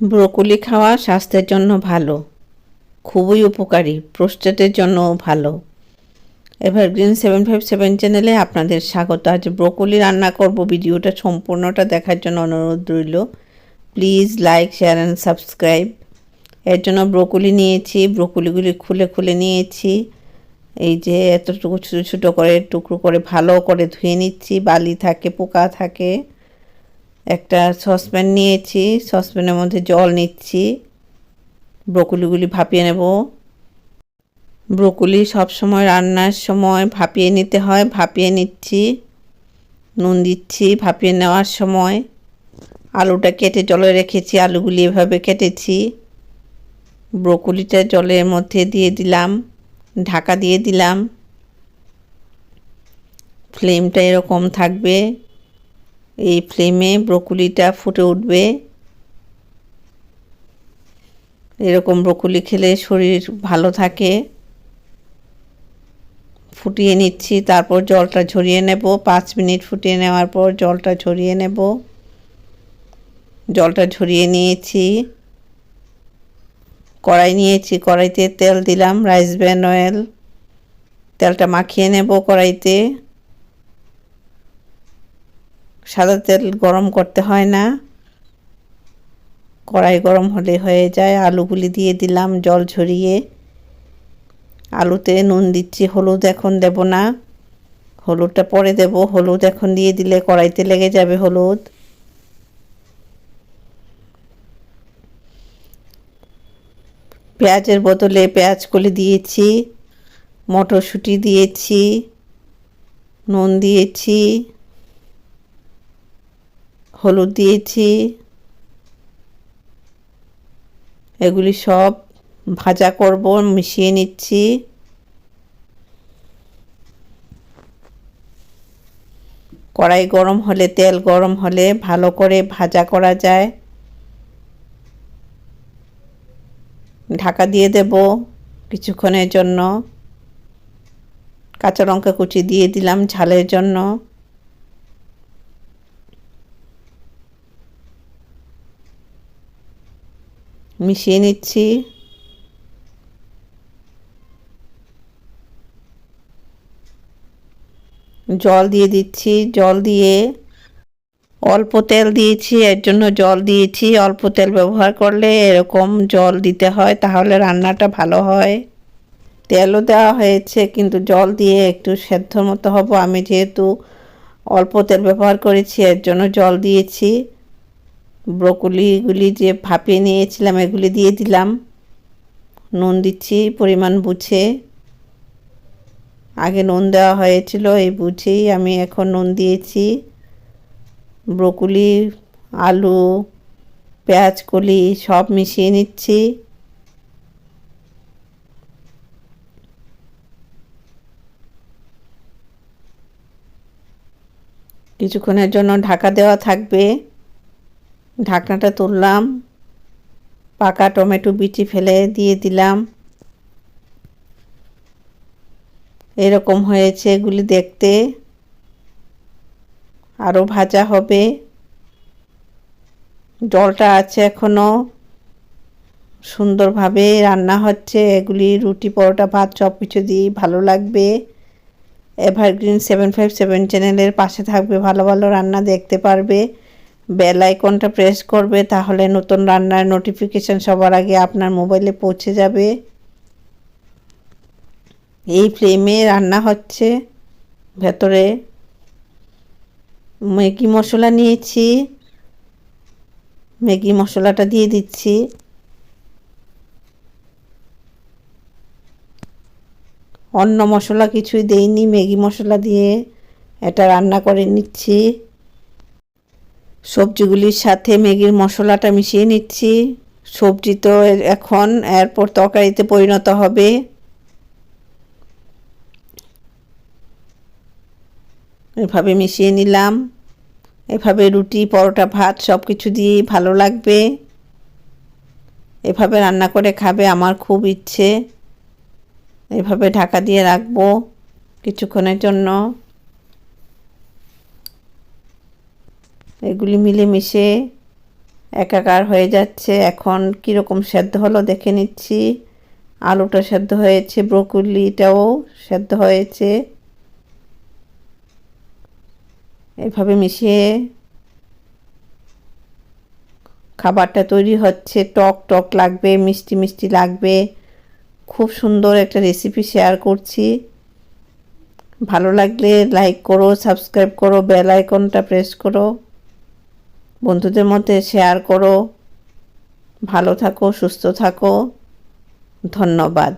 Broccoli খাওয়া স্বাস্থ্যের জন্য ভালো। খুবই উপকারী, প্রোস্টেটের জন্যও ভালো। এভারগ্রিন সেভেন ফাইভ সেভেন চ্যানেলে আপনাদের স্বাগত। আজ ব্রোকলি রান্না করব। ভিডিওটা সম্পূর্ণটা দেখার জন্য অনুরোধ রইল। Please like, share and subscribe. এর জন্য ব্রোকলি নিয়েছি, ব্রোকলিগুলি খুলে খুলে নিয়েছি। এই যে এতটুকু ছোটো ছোটো করে, টুকরো করে, ভালো করে ধুয়ে নিচ্ছি। বালি থাকে, পোকা থাকে। একটা সসপ্যান নিয়েছি, সসপ্যানের মধ্যে জল নিচ্ছি। ব্রকুলিগুলি ভাপিয়ে নেব। ব্রকুলি সবসময় রান্নার সময় ভাপিয়ে নিতে হয়, ভাপিয়ে নিচ্ছি। নুন দিচ্ছি, ভাপিয়ে নেওয়ার সময়। আলুটা কেটে জলে রেখেছি, আলুগুলি এভাবে কেটেছি। ব্রকুলিটা জলের মধ্যে দিয়ে দিলাম, ঢাকা দিয়ে দিলাম। ফ্লেমটা এরকম থাকবে। এই ফ্লেমে ব্রকুলিটা ফুটে উঠবে। এরকম ব্রকুলি খেলে শরীর ভালো থাকে। ফুটিয়ে নিচ্ছি, তারপর জলটা ঝরিয়ে নেব। পাঁচ মিনিট ফুটিয়ে নেওয়ার পর জলটা ঝরিয়ে নেব। জলটা ঝরিয়ে নিয়েছি। কড়াই নিয়েছি, কড়াইতে তেল দিলাম, রাইস ব্যান অয়েল। তেলটা মাখিয়ে নেব কড়াইতে। সাদা তেল গরম করতে হয় না। কড়াই গরম হলে হয়ে যায়। আলুগুলি দিয়ে দিলাম জল ঝরিয়ে। আলুতে নুন দিচ্ছি, হলুদ এখন দেব না। হলুদটা পরে দেব। হলুদ এখন দিয়ে দিলে কড়াইতে লেগে যাবে হলুদ। পেঁয়াজের বদলে পেঁয়াজ কলি দিয়েছি, মটরশুঁটি দিয়েছি, নুন দিয়েছি। হলুদ দিয়েছি। এগুলি সব ভাজা করব, মিশিয়ে নিচ্ছি। কড়াই গরম হলে, তেল গরম হলে ভালো করে ভাজা করা যায়। ঢাকা দিয়ে দেব কিছুক্ষণের জন্য। কাঁচা লঙ্কা কুচি দিয়ে দিলাম ঝালের জন্য। মিশিয়ে নিচ্ছি। জল দিয়ে দিচ্ছি, জল দিয়ে অল্প তেল দিয়েছি, এর জন্য জল দিয়েছি। অল্প তেল ব্যবহার করলে এরকম জল দিতে হয়, তাহলে রান্নাটা ভালো হয়। তেলও দেওয়া হয়েছে, কিন্তু জল দিয়ে একটু সেদ্ধর মতো হব। আমি যেহেতু অল্প তেল ব্যবহার করেছি, এর জন্য জল দিয়েছি। ব্রকুলিগুলি যে ভাপিয়ে নিয়েছিলাম, এগুলি দিয়ে দিলাম। নুন দিচ্ছি, পরিমাণ বুঝে। আগে নুন দেওয়া হয়েছিল, এই বুঝেই আমি এখন নুন দিয়েছি। ব্রকুলি, আলু, পেঁয়াজ, কলি সব মিশিয়ে নিচ্ছি। কিছুক্ষণের জন্য ঢাকা দেওয়া থাকবে। ঢাকনাটা তুললাম, পাকা টমেটো বিচি ফেলে দিয়ে দিলাম। এরকম হয়েছে এগুলি দেখতে। আরও ভাজা হবে। জলটা আছে এখনও সুন্দরভাবে রান্না হচ্ছে। এগুলি রুটি, পরোটা, ভাত সব কিছু দিয়েই ভালো লাগবে। এভারগ্রিন সেভেন ফাইভ সেভেন চ্যানেলের পাশে থাকবে, ভালো ভালো রান্না দেখতে পারবে। বেল আইকনটা প্রেস করবে, তাহলে নতুন রান্নার নোটিফিকেশান সবার আগে আপনার মোবাইলে পৌঁছে যাবে। এই ফ্লেমে রান্না হচ্ছে। ভেতরে ম্যাগি মশলা নিয়েছি। ম্যাগি মশলাটা দিয়ে দিচ্ছি। অন্য মশলা কিছুই দেইনি, ম্যাগি মশলা দিয়ে এটা রান্না করে নিচ্ছি। সবজিগুলির সাথে ম্যাগির মশলাটা মিশিয়ে নিচ্ছি। সবজি তো এখন, এরপর তরকারিতে পরিণত হবে। এভাবে মিশিয়ে নিলাম। এভাবে রুটি, পরোটা, ভাত সব কিছু দিয়েই ভালো লাগবে। এভাবে রান্না করে খাবে আমার খুব ইচ্ছে। এভাবে ঢাকা দিয়ে রাখব কিছুক্ষণের জন্য। এগুলি মিলেমিশে একাকার হয়ে যাচ্ছে। এখন কীরকম সেদ্ধ হলো দেখে নিচ্ছি। আলুটা সেদ্ধ হয়েছে, ব্রকুলিটাও সেদ্ধ হয়েছে। এভাবে মিশিয়ে খাবারটা তৈরি হচ্ছে। টক টক লাগবে, মিষ্টি মিষ্টি লাগবে। খুব সুন্দর একটা রেসিপি শেয়ার করছি। ভালো লাগলে লাইক করো সাবস্ক্রাইব করো বেল আইকনটা প্রেস করো। বন্ধুদের মধ্যে শেয়ার করো। ভালো থাকো সুস্থ থাকো। ধন্যবাদ।